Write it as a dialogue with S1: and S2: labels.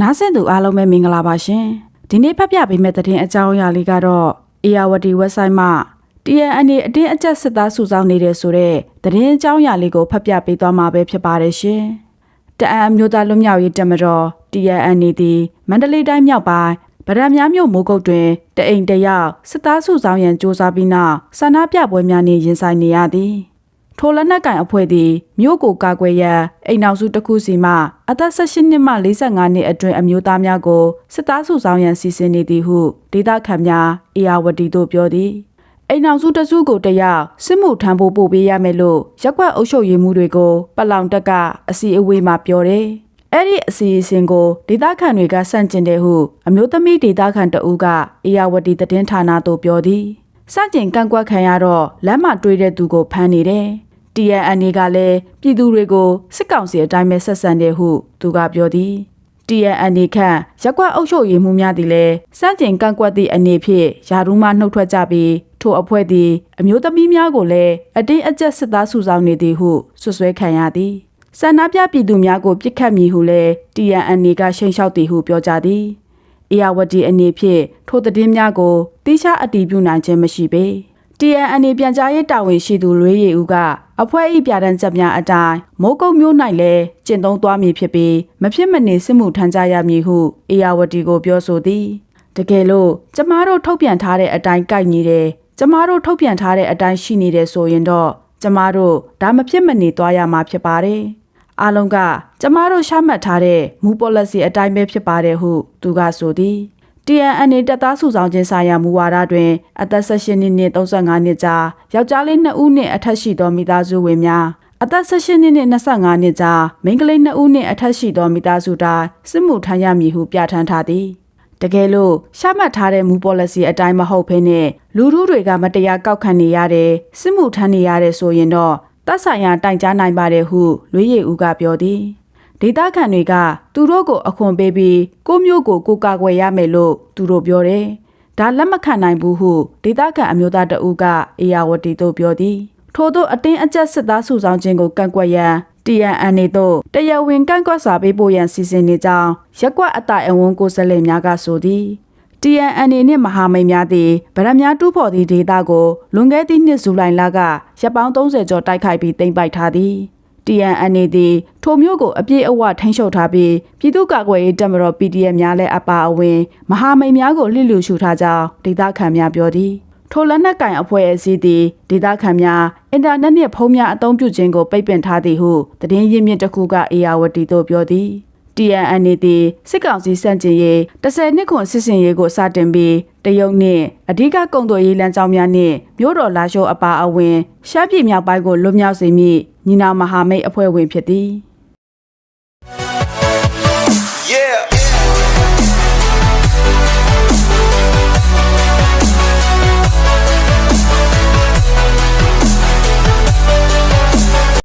S1: နားဆင်သူအားလုံးပဲမင်္ဂလာပါရှင်ဒီနေ့ဖတ်ပြပေးမယ့်သတင်းအကြောင်းအရာလေးကတော့ ARWD website မှာ TNN အတင်းအကျပ်စစ်သားစုဆောင်းနေတဲ့ဆိုတဲ့သတင်းအကြောင်းအရာလေးကိုဖတ်ပြပေးသွားမှာပဲဖြစ်ပါတယ်ရှင်တအံအမျိုးသားလွတ်မြောက်ရေးတပ်မတော် TNN သည်မန္တလေးတိုင်းမြောက်ပိုင်းဗဒံများမြို့မိုးကုတ်တွင်တအိမ်တယောက်စစ်သားစုဆောင်းရန်စ조사ပြီးနောက်ဆန္ဒပြပွဲများနှင့်ရင်ဆိုင်နေရသည် ထိုလက်နက်ကင်အဖွဲ့သည်မြို့ကိုကာကွယ်ရန်အိမ်နောက်စုတစ်ခုစီမှအသက်18နှစ်မှ45နှစ်အတွင်းအမျိုးသားများကိုစစ်သားစုဆောင်ရန်စီစဉ်နေသည်ဟုဒေသခံများအေယာဝတီတို့ပြောသည်အိမ်နောက်စုတစ်စုကိုတယောက်စစ်မှုထမ်းဖို့ပို့ပေးရမယ်လို့ရက်ကွက်အုပ်ချုပ်ရေးမှုတွေကိုပလောင်တက်ကအစီအဝေးမှပြောတယ်အဲ့ဒီအစီအစဉ်ကိုဒေသခံတွေကစန့်ကျင်တယ်ဟုအမျိုးသမီးဒေသခံတဦးကအေယာဝတီသတင်းဌာနသို့ပြောသည်စန့်ကျင်ကန့်ကွက်ခံရတော့လမ်းမှာတွေ့တဲ့သူကိုဖမ်းနေတယ် TNN ကလည်းပြည်သူတွေကိုစစ်ကောင်စီအတိုင်းပဲဆက်ဆံတယ်ဟုသူကပြောသည် TNN ခန့်ရက်ကွက်အုပ်ချုပ်ရေးမှုများသည်လည်းစန့်ကျင်ကန့်ကွက်သည့်အနေဖြင့်ယာရုမှနှုတ်ထွက်ကြပြီးထိုအဖွဲ့သည်အမျိုးသမီးများကိုလည်းအတင်းအကျပ်စစ်သားစုဆောင်းနေသည်ဟုဆွဆွဲခံရသည်ဆန္ဒပြပြည်သူများကိုပြစ်ခတ်မည်ဟုလည်း TNN ကရှိန်လျှောက်သည်ဟုပြောကြသည်အေယာဝတီအနေဖြင့်ထိုသတင်းများကိုတိကျအတည်ပြုနိုင်ခြင်းမရှိပေ TNN ပြန်ကြားရေးတာဝန်ရှိသူလွေးရီဦးကအဖွဲ့ဤပြဒန်းချက်များအတိုင်းမိုးကုတ်မျိုး၌လည်းကျင့်သုံးသွားမည်ဖြစ်ပြီးမဖြစ်မနေစစ်မှုထမ်းကြရမည်ဟုအေယာဝတီကိုပြောဆိုသည်တကယ်လို့ကျမတို့ထုတ်ပြန်ထားတဲ့အတိုင်းကြိုက်နေတယ်ကျမတို့ထုတ်ပြန်ထားတဲ့အတိုင်းရှိနေတယ်ဆိုရင်တော့ကျမတို့ဒါမဖြစ်မနေသွားရမှာဖြစ်ပါတယ်အားလုံးကကျမတို့ရှာမှတ်ထားတဲ့မူ policy အတိုင်းပဲဖြစ်ပါတယ်ဟုသူကဆိုသည် TNN တပ်သားစုဆောင်ခြင်းဆိုင်ရာမူဝါဒတွင်အသက်18နှစ်နှင့်35နှစ်ကြားယောက်ျားလေး2ဦးနှင့်အထက်ရှိသောမိသားစုဝင်များအသက်18နှစ်နှင့်25နှစ်ကြားမိန်းကလေး2ဦးနှင့်အထက်ရှိသောမိသားစုတိုင်းစစ်မှုထမ်းရမည်ဟုပြဋ္ဌာန်းထားသည်တကယ်လို့ရှာမှတ်ထားတဲ့မူ policy အတိုင်းမဟုတ်ဘဲနဲ့လူထုတွေကမတရားကောက်ခံနေရတယ်စစ်မှုထမ်းနေရတယ်ဆိုရင်တော့တပ်ဆိုင်ရာတိုင်ကြားနိုင်ပါတယ်ဟုလွေးရည်ဦးကပြောသည် ဒေသခံတွေကသူတို့ကိုအခွန်ပေးပြီးကိုမျိုးကိုကိုကာကွယ်ရမယ်လို့သူတို့ပြောတယ်။ဒါလက်မခံနိုင်ဘူးဟုဒေသခံအမျိုးသားတအုပ်ကအေယာဝတီတို့ပြောသည်။ထို့သောအတင်းအကျပ်စစ်သားစုဆောင်ခြင်းကိုကန့်ကွက်ရန် TNN တို့တရားဝင်ကန့်ကွက်စာပေးပို့ရန်စီစဉ်နေကြောင်းရက်ကွက်အတိုင်အဝန်းကိုယ်စားလှယ်များကဆိုသည်။ TNN နှင့်မဟာမိတ်များသည်ဗရမများတူးဖော်သည့်ဒေတာကိုလွန်ခဲ့သည့်နှစ်ဇူလိုင်လကရပ်ပေါင်း30ကျော်တိုက်ခိုက်ပြီးတင်ပိုက်ထားသည် TNN သည်ထိုမျိုးကိုအပြည့်အဝထိန်းချုပ်ထားပြီးပြည်သူ့ကာကွယ်ရေးတပ်မတော် PDF များလည်းအပါအဝင်မဟာမိတ်များကိုလှစ်လျူရှုထားကြောင်းဒေသခံများပြောသည်ထိုလက်နက်ကင်အဖွဲ့အစည်းသည်ဒေသခံများအင်တာနက်နှင့်ဖုန်းများအသုံးပြုခြင်းကိုပိတ်ပင်ထားသည်ဟုသတင်းရင်းမြစ်တစ်ခုကအေယာဝတီတို့ပြောသည် TNN သည်စစ်ကောင်စီစန့်ကျင်ရေး10နှစ်ခွန်စစ်စင်ရေးကိုစတင်ပြီးတရုတ်နှင့်အဓိကကုံသွယ်ရေးလမ်းကြောင်းများနှင့်မြို့တော်လာရှိုးအပါအဝင်ရှမ်းပြည်မြောက်ပိုင်းကိုလွတ်မြောက်စေမည့်ညီနောင်မဟာမိတ်အဖွဲ့ဝင်ဖြစ်သည်